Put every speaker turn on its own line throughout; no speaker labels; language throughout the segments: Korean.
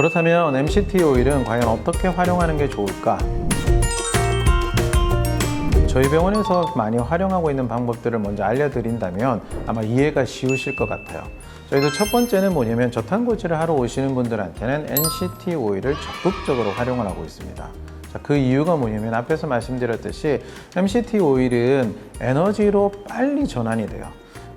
그렇다면 MCT 오일은 과연 어떻게 활용하는 게 좋을까? 저희 병원에서 많이 활용하고 있는 방법들을 먼저 알려드린다면 아마 이해가 쉬우실 것 같아요. 저희도 첫 번째는 뭐냐면 저탄고지를 하러 오시는 분들한테는 NCT 오일을 적극적으로 활용을 하고 있습니다. 자, 그 이유가 뭐냐면 앞에서 말씀드렸듯이 MCT 오일은 에너지로 빨리 전환이 돼요.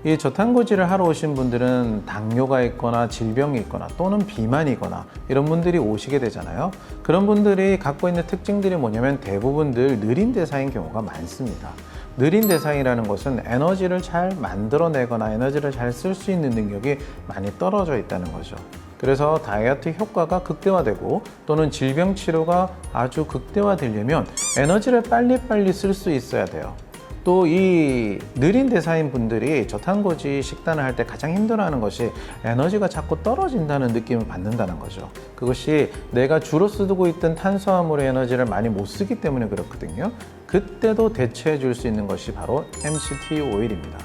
이 저탄고지를 하러 오신 분들은 당뇨가 있거나 질병이 있거나 또는 비만이거나 이런 분들이 오시게 되잖아요. 그런 분들이 갖고 있는 특징들이 뭐냐면 대부분들 느린 대사인 경우가 많습니다. 느린 대사이라는 것은 에너지를 잘 만들어내거나 에너지를 잘 쓸 수 있는 능력이 많이 떨어져 있다는 거죠. 그래서 다이어트 효과가 극대화되고 또는 질병 치료가 아주 극대화되려면 에너지를 빨리빨리 쓸 수 있어야 돼요. 또 이 느린 대사인 분들이 저탄고지 식단을 할 때 가장 힘들어하는 것이 에너지가 자꾸 떨어진다는 느낌을 받는다는 거죠. 그것이 내가 주로 쓰고 있던 탄수화물의 에너지를 많이 못 쓰기 때문에 그렇거든요. 그때도 대체해 줄 수 있는 것이 바로 MCT 오일입니다.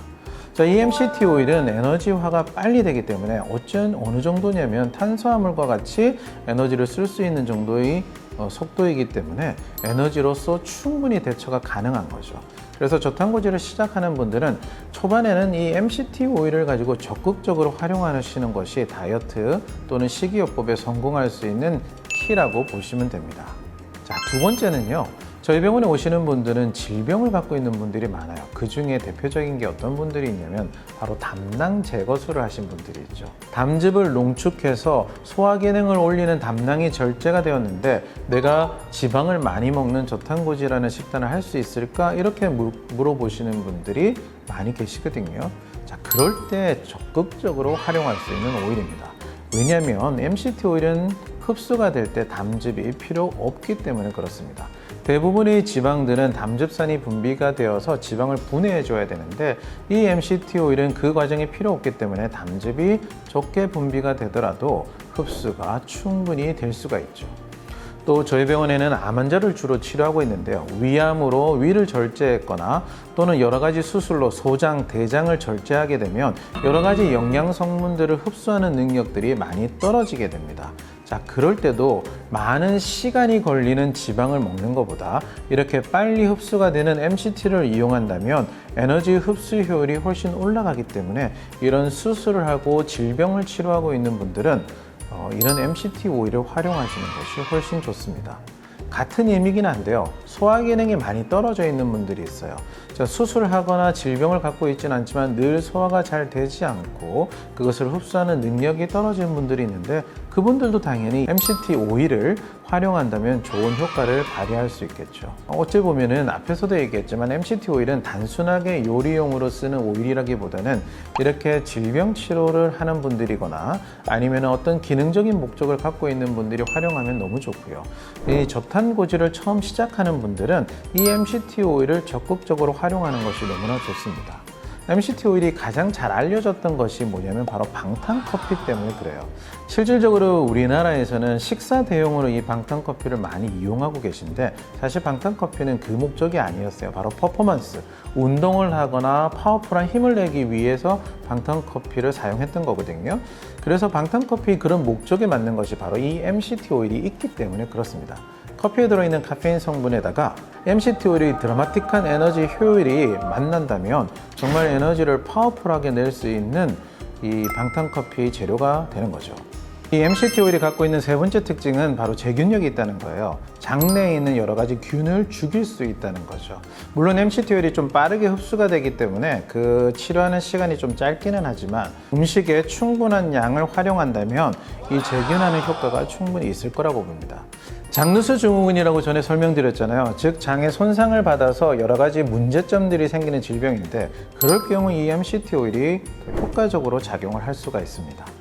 자, 이 MCT 오일은 에너지화가 빨리 되기 때문에 어쩐 어느 정도냐면 탄수화물과 같이 에너지를 쓸 수 있는 정도의 어, 속도이기 때문에 에너지로서 충분히 대처가 가능한 거죠. 그래서 저탄고지를 시작하는 분들은 초반에는 이 MCT 오일을 가지고 적극적으로 활용하시는 것이 다이어트 또는 식이요법에 성공할 수 있는 키라고 보시면 됩니다. 자, 두 번째는요. 저희 병원에 오시는 분들은 질병을 갖고 있는 분들이 많아요. 그 중에 대표적인 게 어떤 분들이 있냐면 바로 담낭 제거술을 하신 분들이 있죠. 담즙을 농축해서 소화 기능을 올리는 담낭이 절제가 되었는데 내가 지방을 많이 먹는 저탄고지라는 식단을 할 수 있을까? 이렇게 물- 물어보시는 분들이 많이 계시거든요. 자, 그럴 때 적극적으로 활용할 수 있는 오일입니다. 왜냐하면 MCT 오일은 흡수가 될 때 담즙이 필요 없기 때문에 그렇습니다. 대부분의 지방들은 담즙산이 분비가 되어서 지방을 분해해 줘야 되는데 이 MCT 오일은 그 과정이 필요 없기 때문에 담즙이 적게 분비가 되더라도 흡수가 충분히 될 수가 있죠. 또 저희 병원에는 암 환자를 주로 치료하고 있는데요. 위암으로 위를 절제했거나 또는 여러 가지 수술로 소장, 대장을 절제하게 되면 여러 가지 영양 성분들을 흡수하는 능력들이 많이 떨어지게 됩니다. 자, 그럴 때도 많은 시간이 걸리는 지방을 먹는 것보다 이렇게 빨리 흡수가 되는 MCT를 이용한다면 에너지 흡수 효율이 훨씬 올라가기 때문에 이런 수술을 하고 질병을 치료하고 있는 분들은 어, 이런 MCT 오일을 활용하시는 것이 훨씬 좋습니다. 같은 의미긴 한데요. 소화 기능이 많이 떨어져 있는 분들이 있어요. 자, 수술하거나 질병을 갖고 있지는 않지만 늘 소화가 잘 되지 않고 그것을 흡수하는 능력이 떨어지는 분들이 있는데 그분들도 당연히 MCT 오일을 활용한다면 좋은 효과를 발휘할 수 있겠죠. 어찌 보면은 앞에서도 얘기했지만 MCT 오일은 단순하게 요리용으로 쓰는 오일이라기보다는 이렇게 질병 치료를 하는 분들이거나 아니면 어떤 기능적인 목적을 갖고 있는 분들이 활용하면 너무 좋고요. 이 저탄고지를 처음 시작하는 분들은 이 MCT 오일을 적극적으로 활용하는 것이 너무나 좋습니다. MCT 오일이 가장 잘 알려졌던 것이 뭐냐면 바로 방탄 커피 때문에 그래요. 실질적으로 우리나라에서는 식사 대용으로 이 방탄 커피를 많이 이용하고 계신데 사실 방탄 커피는 그 목적이 아니었어요. 바로 퍼포먼스, 운동을 하거나 파워풀한 힘을 내기 위해서 방탄 커피를 사용했던 거거든요. 그래서 방탄 커피 그런 목적에 맞는 것이 바로 이 MCT 오일이 있기 때문에 그렇습니다. 커피에 들어있는 카페인 성분에다가 MCT 오일이 드라마틱한 에너지 효율이 만난다면 정말 에너지를 파워풀하게 낼 수 있는 이 방탄커피 재료가 되는 거죠. 이 MCT 오일이 갖고 있는 세 번째 특징은 바로 제균력이 있다는 거예요. 장내에 있는 여러 가지 균을 죽일 수 있다는 거죠. 물론 MCT 오일이 좀 빠르게 흡수가 되기 때문에 그 치료하는 시간이 좀 짧기는 하지만 음식에 충분한 양을 활용한다면 이 제균하는 효과가 충분히 있을 거라고 봅니다. 장누수 증후군이라고 전에 설명드렸잖아요. 즉 장의 손상을 받아서 여러 가지 문제점들이 생기는 질병인데 그럴 경우 이 MCT 오일이 효과적으로 작용을 할 수가 있습니다.